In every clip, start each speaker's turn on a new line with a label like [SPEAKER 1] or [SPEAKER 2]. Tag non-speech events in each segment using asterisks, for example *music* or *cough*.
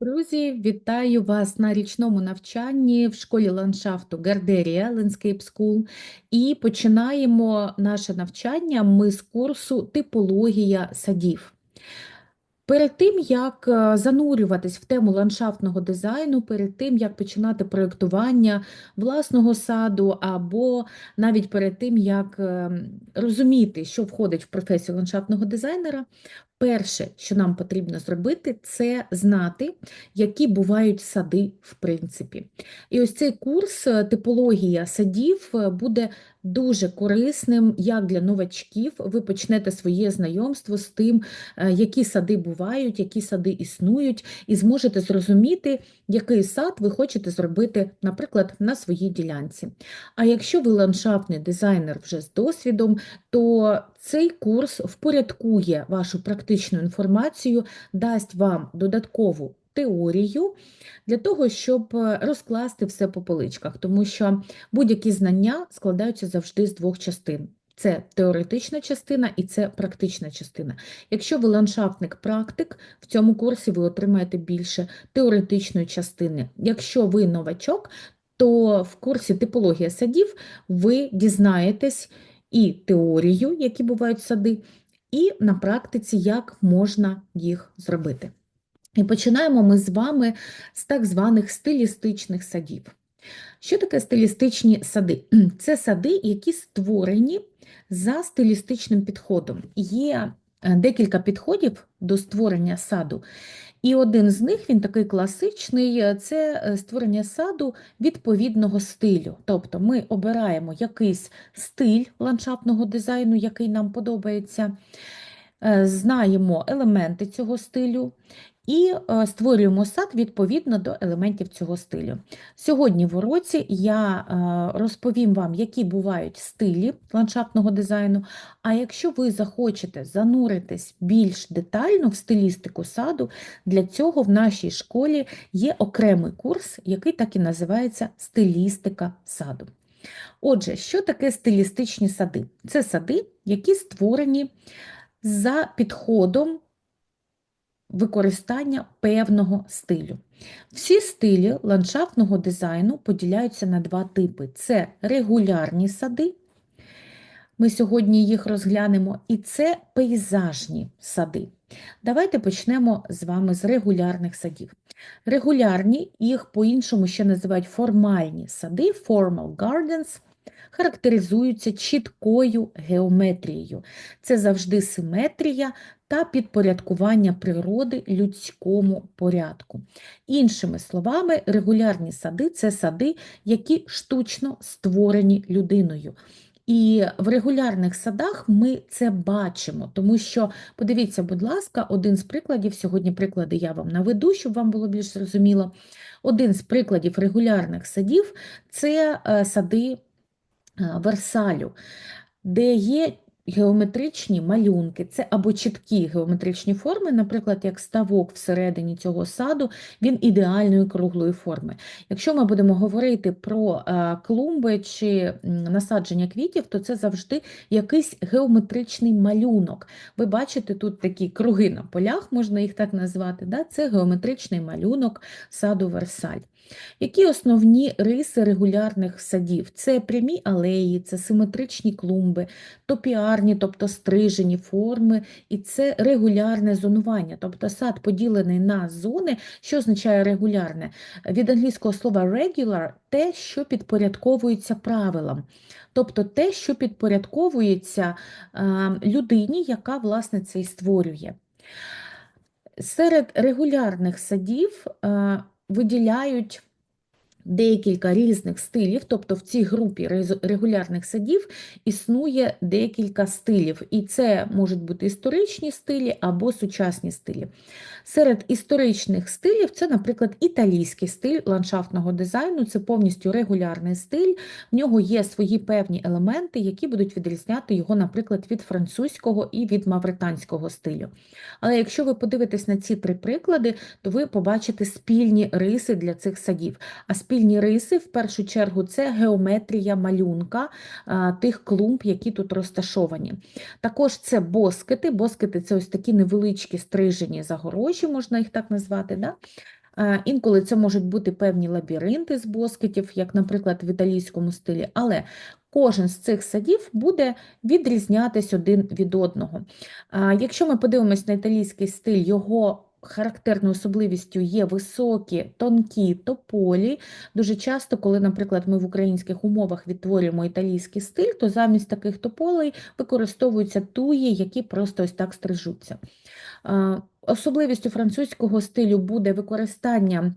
[SPEAKER 1] Друзі, вітаю вас на річному навчанні в школі ландшафту Гардерія Landscape School. І починаємо наше навчання ми з курсу Типологія садів. Перед тим, як е, занурюватись в тему ландшафтного дизайну, перед тим, як починати проєктування власного саду, або навіть перед тим, як е, розуміти, що входить в професію ландшафтного дизайнера, перше, що нам потрібно зробити, це знати, які бувають сади в принципі. І ось цей курс е, типологія садів буде дуже корисним як для новачків. Ви почнете своє знайомство з тим, які сади бувають, які сади існують, і зможете зрозуміти, який сад ви хочете зробити, наприклад, на своїй ділянці. А якщо ви ландшафтний дизайнер вже з досвідом, то цей курс впорядкує вашу практичну інформацію, дасть вам додаткову теорію для того, щоб розкласти все по поличках, тому що будь-які знання складаються завжди з двох частин. Це теоретична частина і це практична частина. Якщо ви ландшафтник-практик, в цьому курсі ви отримаєте більше теоретичної частини. Якщо ви новачок, то в курсі типологія садів ви дізнаєтесь і теорію, які бувають сади, і на практиці, як можна їх зробити. І починаємо ми з вами з так званих стилістичних садів. Що таке стилістичні сади? *clears throat* Це сади, які створені за стилістичним підходом. Є е, декілька підходів до створення саду, і один з них, він такий класичний, е, це е, створення саду відповідного стилю. Тобто ми обираємо якийсь стиль ландшафтного дизайну, який нам подобається, знаємо елементи цього стилю і е, створюємо сад відповідно до елементів цього стилю. Сьогодні в уроці я е, розповім вам, які бувають стилі ландшафтного дизайну. А якщо ви захочете зануритись більш детально в стилістику саду, для цього в нашій школі є окремий курс, який так і називається стилістика саду. Отже, що таке стилістичні сади? Це сади, які створені за підходом використання певного стилю. Всі стилі ландшафтного дизайну поділяються на два типи: це регулярні сади. Ми сьогодні їх розглянемо, і це пейзажні сади. Давайте почнемо з вами з регулярних садів. Регулярні, їх по-іншому ще називають формальні сади, formal gardens, характеризуються чіткою геометрією. Це завжди симетрія та підпорядкування природи людському порядку. Іншими словами, регулярні сади це сади, які штучно створені людиною. І в регулярних садах ми це бачимо, тому що, подивіться, будь ласка, один з прикладів, сьогодні приклади я вам наведу, щоб вам було більш зрозуміло. Один з прикладів регулярних садів це е, сади Версалю, де є Геометричні малюнки це або чіткі геометричні форми, наприклад, як ставок всередині цього саду, він ідеальної круглої форми. Якщо ми будемо говорити про е, клумби чи насадження квітів, то це завжди якийсь геометричний малюнок. Ви бачите, тут такі круги на полях, можна їх так назвати. Да? Це геометричний малюнок саду Версаль. Які основні риси регулярних садів? Це прямі алеї, це симетричні клумби, топіарні, тобто стрижені форми, і це регулярне зонування, тобто сад поділений на зони, що означає регулярне. Від англійського слова regular те, що підпорядковується правилам, тобто те, що підпорядковується людині, яка власне це і створює. Серед регулярних садів виділяють декілька різних стилів, тобто в цій групі регулярних садів існує декілька стилів, і це можуть бути історичні стилі або сучасні стилі. Серед історичних стилів це, наприклад, італійський стиль ландшафтного дизайну, це повністю регулярний стиль, в нього є свої певні елементи, які будуть відрізняти його, наприклад, від французького і від мавританського стилю. Але якщо ви подивитесь на ці три приклади, то ви побачите спільні риси для цих садів. А спільні риси, в першу чергу, це геометрія малюнка тих клумб, які тут розташовані. Також це боскети. Боскети це ось такі невеличкі стрижені загорожі, можна їх так назвати. Да? Інколи це можуть бути певні лабіринти з боскетів, як, наприклад, в італійському стилі, але кожен з цих садів буде відрізнятись один від одного. Якщо ми подивимось на італійський стиль, його характерною особливістю є високі, тонкі тополі. Дуже часто, коли, наприклад, ми в українських умовах відтворюємо італійський стиль, то замість таких тополей використовуються туї, які просто ось так стрижуться. Особливістю французького стилю буде використання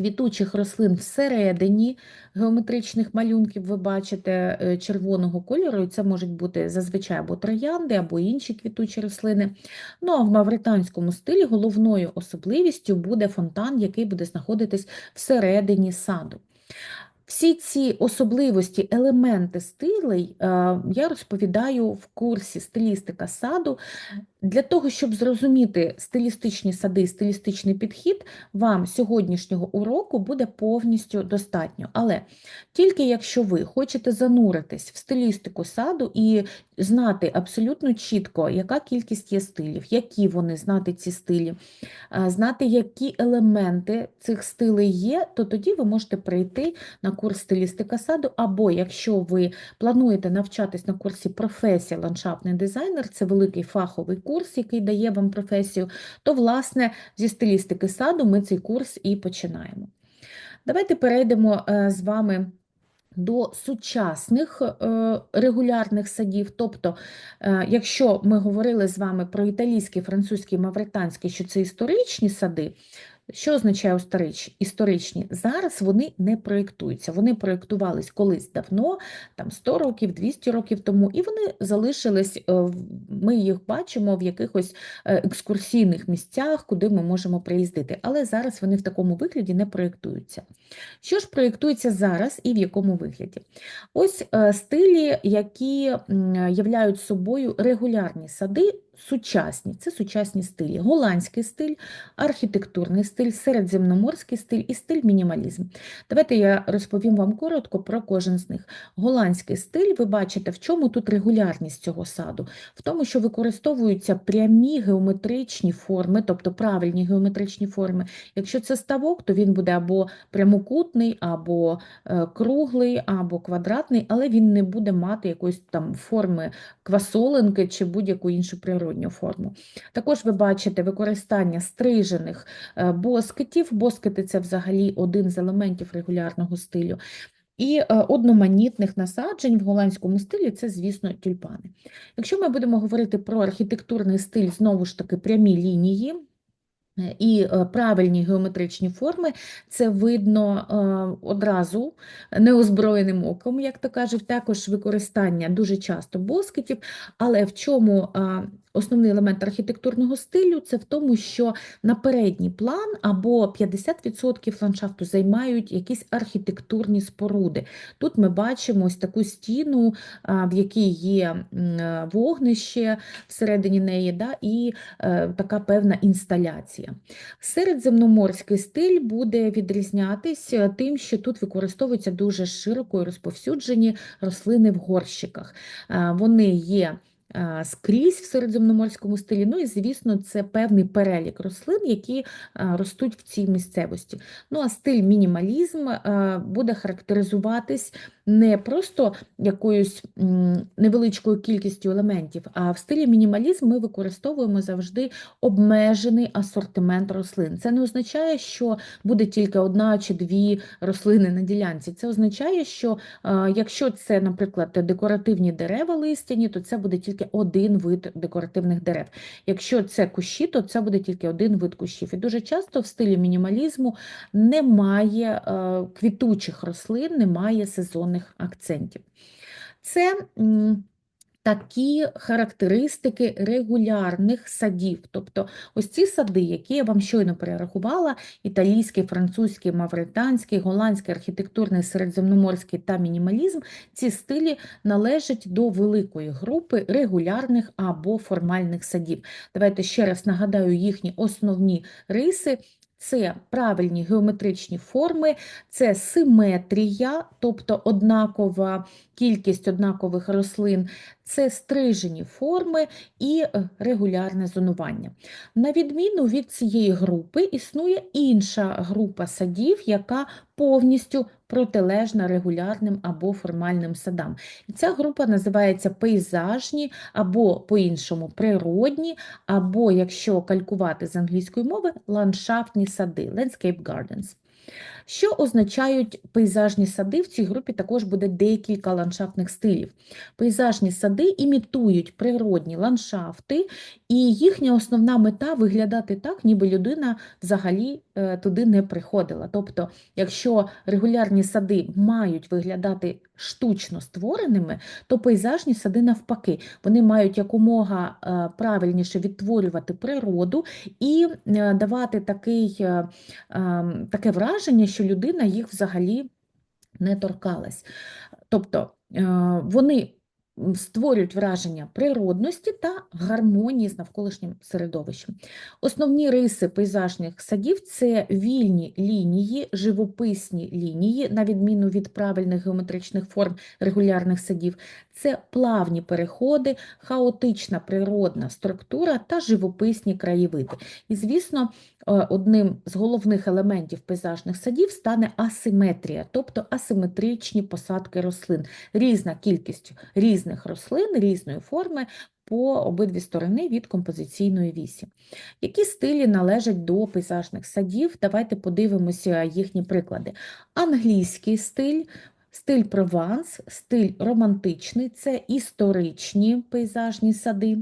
[SPEAKER 1] квітучих рослин всередині геометричних малюнків, ви бачите е, червоного кольору, це можуть бути зазвичай або троянди, або інші квітучі рослини. Ну а в мавританському стилі головною особливістю буде фонтан, який буде знаходитись всередині саду. Всі ці особливості, елементи стилей е, я розповідаю в курсі стилістика саду. Для того, щоб зрозуміти стилістичні сади, стилістичний підхід, вам сьогоднішнього уроку буде повністю достатньо. Але тільки якщо ви хочете зануритись в стилістику саду і знати абсолютно чітко, яка кількість є стилів, які вони знати ці стилі, е, знати, які елементи цих стилей є, то тоді ви можете прийти на курс стилістика саду, або якщо ви плануєте навчатись на курсі професія ландшафтний дизайнер, це великий фаховий курс, який дає вам професію, то, власне, зі стилістики саду ми цей курс і починаємо. Давайте перейдемо е, з вами до сучасних е, регулярних садів. Тобто, е, якщо ми говорили з вами про італійський, французький, мавританські, що це історичні сади, що означає історич- історичні? Зараз вони не проєктуються. Вони проєктувались колись давно, там 100 років, 200 років тому, і вони залишились, е, ми їх бачимо в якихось е, екскурсійних місцях, куди ми можемо приїздити. Але зараз вони в такому вигляді не проєктуються. Що ж проєктується зараз і в якому вигляді? Ось е, стилі, які являють собою регулярні сади, сучасні. Це сучасні стилі. Голландський стиль, архітектурний стиль, середземноморський стиль і стиль мінімалізм. Давайте я розповім вам коротко про кожен з них. Голландський стиль, ви бачите, в чому тут регулярність цього саду? В тому, що використовуються прямі геометричні форми, тобто правильні геометричні форми. Якщо це ставок, то він буде або прямокутний, або е, круглий, або квадратний, але він не буде мати якоїсь там форми квасолинки чи будь-яку іншу природню форму. Також ви бачите використання стрижених е, боскетів. Боскети це взагалі один з елементів регулярного стилю. І е, одноманітних насаджень в голландському стилі це, звісно, тюльпани. Якщо ми будемо говорити про архітектурний стиль, знову ж таки, прямі лінії. е, І правильні геометричні форми, це видно одразу неозброєним оком, як то кажуть, також використання дуже часто боскетів, але в чому основний елемент архітектурного стилю це в тому, що на передній план або 50% ландшафту займають якісь архітектурні споруди. Тут ми бачимо ось таку стіну, в якій є е, вогнище всередині неї, да, і е, така певна інсталяція. Середземноморський стиль буде відрізнятись е, тим, що тут використовуються дуже широко і розповсюджені рослини в горщиках. Вони є скрізь в середземноморському стилі. Ну і, звісно, це певний перелік рослин, які е, ростуть в цій місцевості. Ну а стиль мінімалізм е, буде характеризуватись не просто якоюсь невеличкою кількістю елементів, а в стилі мінімалізм ми використовуємо завжди обмежений асортимент рослин. Це не означає, що буде тільки одна чи дві рослини на ділянці. Це означає, що е, якщо це, наприклад, декоративні дерева листяні, то це буде тільки один вид декоративних дерев. Якщо це кущі, то це буде тільки один вид кущів. І дуже часто в стилі мінімалізму немає е, квітучих рослин, немає сезонних акцентів. Це такі характеристики регулярних садів. Тобто ось ці сади, які я вам щойно перерахувала, італійський, французький, мавританський, голландський, архітектурний, середземноморський та мінімалізм, ці стилі належать до великої групи регулярних або формальних садів. Давайте ще раз нагадаю їхні основні риси. Це правильні геометричні форми, це симетрія, тобто однакова кількість однакових рослин, це стрижені форми і е, регулярне зонування. На відміну від цієї групи, існує інша група садів, яка повністю протилежна регулярним або формальним садам. І ця група називається пейзажні або по-іншому природні, або, якщо калькувати з англійської мови, ландшафтні сади, landscape gardens. Що означають пейзажні сади? В цій групі також буде декілька ландшафтних стилів. Пейзажні сади імітують природні ландшафти, і їхня основна мета виглядати так, ніби людина взагалі е, туди не приходила. Тобто, якщо регулярні сади мають виглядати штучно створеними, то пейзажні сади навпаки, вони мають якомога е, правильніше відтворювати природу і е, давати такий, ем, таке враження, що людина їх взагалі не торкалась. Тобто вони створюють враження природності та гармонії з навколишнім середовищем. Основні риси пейзажних садів це вільні лінії, живописні лінії, на відміну від правильних геометричних форм регулярних садів, це плавні переходи, хаотична природна структура та живописні краєвиди. І, звісно, е, одним з головних елементів пейзажних садів стане асиметрія, тобто асиметричні посадки рослин, різна кількість різних рослин, різної форми. По обидві сторони від композиційної вісі. Які стилі належать до пейзажних садів? Давайте подивимося їхні приклади. Англійський стиль Стиль Прованс, стиль романтичний це історичні пейзажні сади.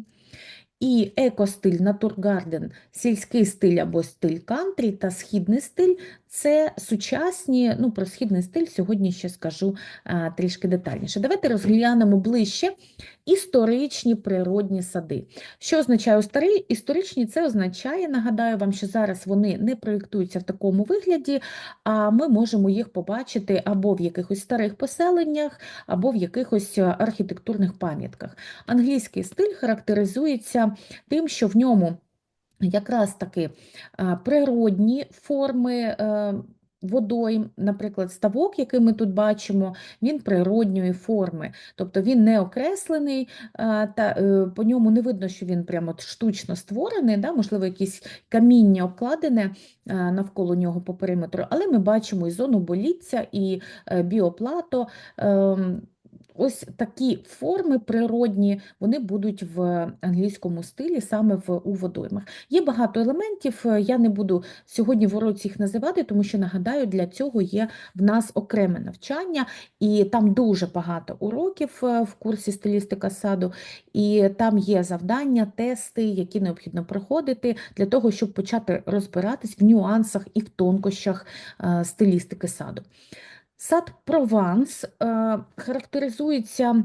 [SPEAKER 1] І екостиль натургарден, сільський стиль або стиль кантрі та східний стиль це сучасні, ну про східний стиль сьогодні ще скажу а, трішки детальніше. Давайте розглянемо ближче історичні природні сади. Що означає історичні? Це означає, нагадаю вам, що зараз вони не проєктуються в такому вигляді, а ми можемо їх побачити або в якихось старих поселеннях, або в якихось архітектурних пам'ятках. Англійський стиль характеризується тим, що в ньому якраз таки природні форми. Е, водойм, наприклад, ставок, який ми тут бачимо, він природньої форми, тобто він не окреслений, та е, по ньому не видно, що він прямо штучно створений, да? можливо, якесь каміння обкладене навколо нього по периметру, але ми бачимо і зону боліття, і е, біоплато. Ось такі форми природні, вони будуть в англійському стилі, саме в у водоймах. Є багато елементів, е, я не буду сьогодні в уроці їх називати, тому що нагадаю, для цього є в нас окреме навчання, і там дуже багато уроків е, в курсі стилістика саду, і там є завдання, тести, які необхідно проходити для того, щоб почати розбиратись в нюансах і в тонкощах е, стилістики саду. Сад Прованс е, характеризується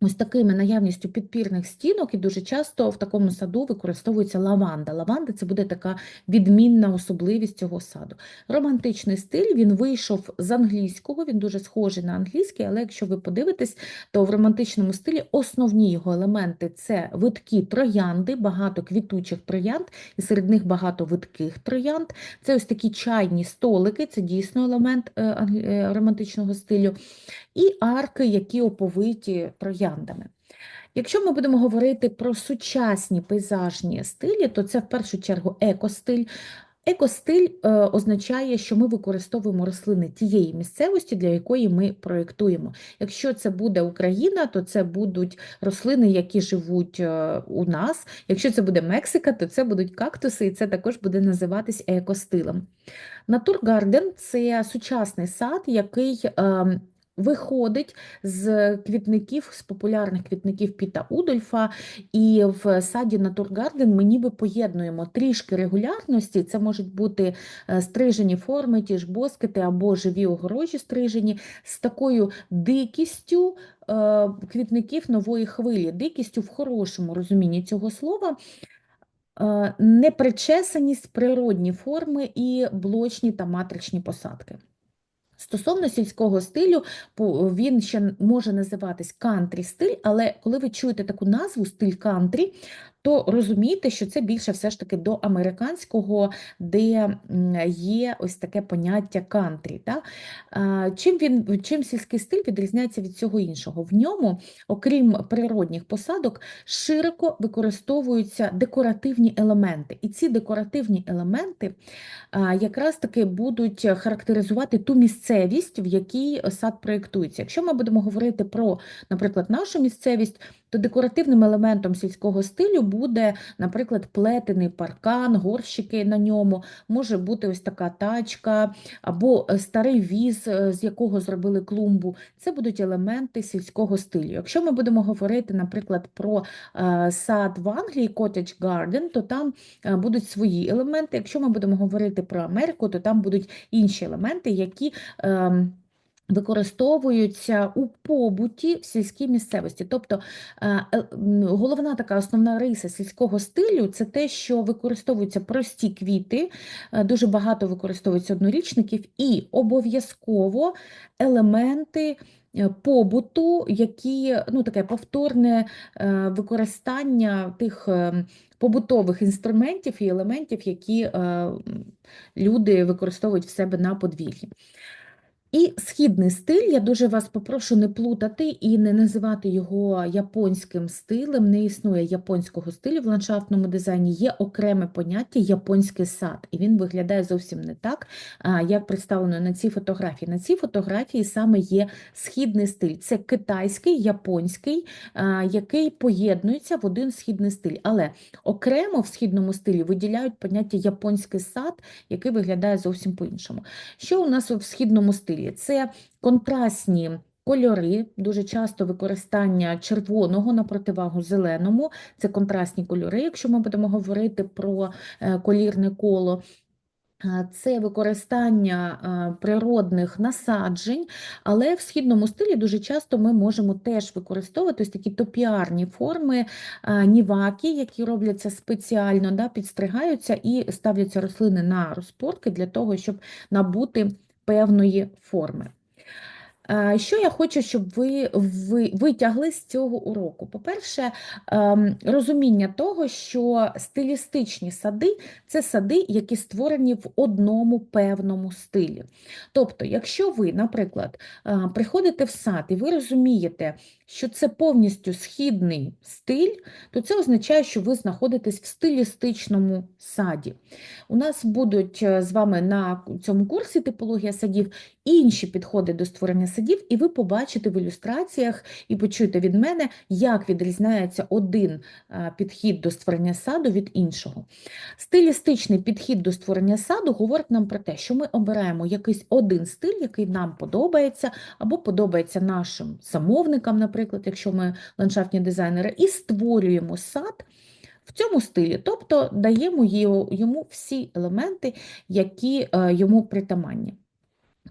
[SPEAKER 1] ось такими наявністю підпірних стінок, і дуже часто в такому саду використовується лаванда. Лаванда це буде така відмінна особливість цього саду. Романтичний стиль він вийшов з англійського, він дуже схожий на англійський, але якщо ви подивитесь, то в романтичному стилі основні його елементи це виткі троянди, багато квітучих троянд, і серед них багато витких троянд. Це ось такі чайні столики, це дійсно елемент е, е, романтичного стилю, і арки, які оповиті трояндами. Якщо ми будемо говорити про сучасні пейзажні стилі, то це в першу чергу екостиль. Екостиль е, означає, що ми використовуємо рослини тієї місцевості, для якої ми проєктуємо. Якщо це буде Україна, то це будуть рослини, які живуть е, у нас. Якщо це буде Мексика, то це будуть кактуси, і це також буде називатись екостилем. Натургарден це сучасний сад, який е, Виходить з квітників, з популярних квітників Піта Удольфа, і в саді Натургарден ми ніби поєднуємо трішки регулярності. Це можуть бути е, стрижені форми, ті ж боскити або живі огорожі стрижені, з такою дикістю е, квітників нової хвилі, дикістю в хорошому розумінні цього слова. Е, непричесаність, природні форми і блочні та матричні посадки. Стосовно сільського стилю, він ще може називатись кантрі стиль, але коли ви чуєте таку назву стиль кантрі, то розумійте, що це більше все ж таки до американського, де є ось таке поняття кантрі. Да? Чим він, чим сільський стиль відрізняється від цього іншого? В ньому, окрім природних посадок, широко використовуються декоративні елементи. І ці декоративні елементи якраз таки будуть характеризувати ту місцевість, в якій сад проєктується. Якщо ми будемо говорити про, наприклад, нашу місцевість, то декоративним елементом сільського стилю буде, наприклад, плетений паркан, горщики на ньому, може бути ось така тачка або е, старий віз, е, з якого зробили клумбу. Це будуть елементи сільського стилю. Якщо ми будемо говорити, наприклад, про е, сад в Англії, Cottage Garden, то там будуть свої елементи. Якщо ми будемо говорити про Америку, то там будуть інші елементи, які ем, використовуються у побуті в сільській місцевості. Тобто е, е, головна така основна риса сільського стилю це те, що використовуються прості квіти, е, дуже багато використовується однорічників, і обов'язково елементи. Побуту, які ну таке повторне використання тих побутових інструментів і елементів, які люди використовують в себе на подвір'ї. І східний стиль, я дуже вас попрошу не плутати і не називати його японським стилем. Не існує японського стилю в ландшафтному дизайні, є окреме поняття японський сад, і він виглядає зовсім не так, як представлено на цій фотографії. На цій фотографії саме є східний стиль. Це китайський, японський, який поєднується в один східний стиль. Але окремо в східному стилі виділяють поняття японський сад, який виглядає зовсім по-іншому. Що у нас в східному стилі? Це контрастні кольори, дуже часто використання червоного на противагу зеленому, це контрастні кольори, якщо ми будемо говорити про е, колірне коло. Е, Це використання е, природних насаджень, але в східному стилі дуже часто ми можемо теж використовувати ось такі топіарні форми, ніваки, які робляться спеціально, да, підстригаються і ставляться рослини на розпорки для того, щоб набути певної форми. Е, Що я хочу, щоб ви, ви витягли з цього уроку? По-перше, ем, розуміння того, що стилістичні сади це сади, які створені в одному певному стилі. Тобто, якщо ви, наприклад, е, приходите в сад і ви розумієте, що це повністю східний стиль, то це означає, що ви знаходитесь в стилістичному саді. У нас будуть е, з вами на цьому курсі типологія садів інші підходи до створення садів, і ви побачите в ілюстраціях і почуєте від мене, як відрізняється один е, підхід до створення саду від іншого. Стилістичний підхід до створення саду говорить нам про те, що ми обираємо якийсь один стиль, який нам подобається, або подобається нашим замовникам, наприклад, якщо ми ландшафтні дизайнери, і створюємо сад. В цьому стилі, тобто даємо йому всі елементи, які е, йому притаманні.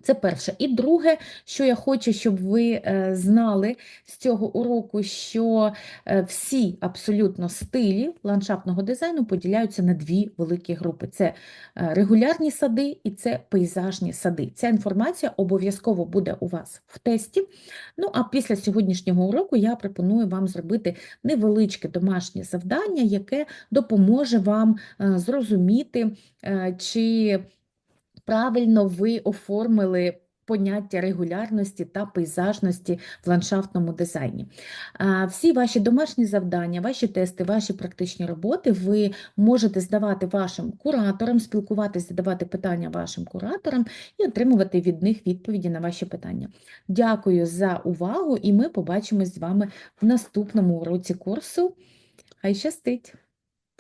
[SPEAKER 1] Це перше. І друге, що я хочу, щоб ви е, знали з цього уроку, що е, всі абсолютно стилі ландшафтного дизайну поділяються на дві великі групи: це е, регулярні сади і це пейзажні сади. Ця інформація обов'язково буде у вас в тесті. Ну а після сьогоднішнього уроку я пропоную вам зробити невеличке домашнє завдання, яке допоможе вам зрозуміти, чи правильно ви оформили поняття регулярності та пейзажності в ландшафтному дизайні. Всі ваші домашні завдання, ваші тести, ваші практичні роботи ви можете здавати вашим кураторам, спілкуватися, задавати питання вашим кураторам і отримувати від них відповіді на ваші питання. Дякую за увагу, і ми побачимось з вами в наступному уроці курсу. Хай щастить!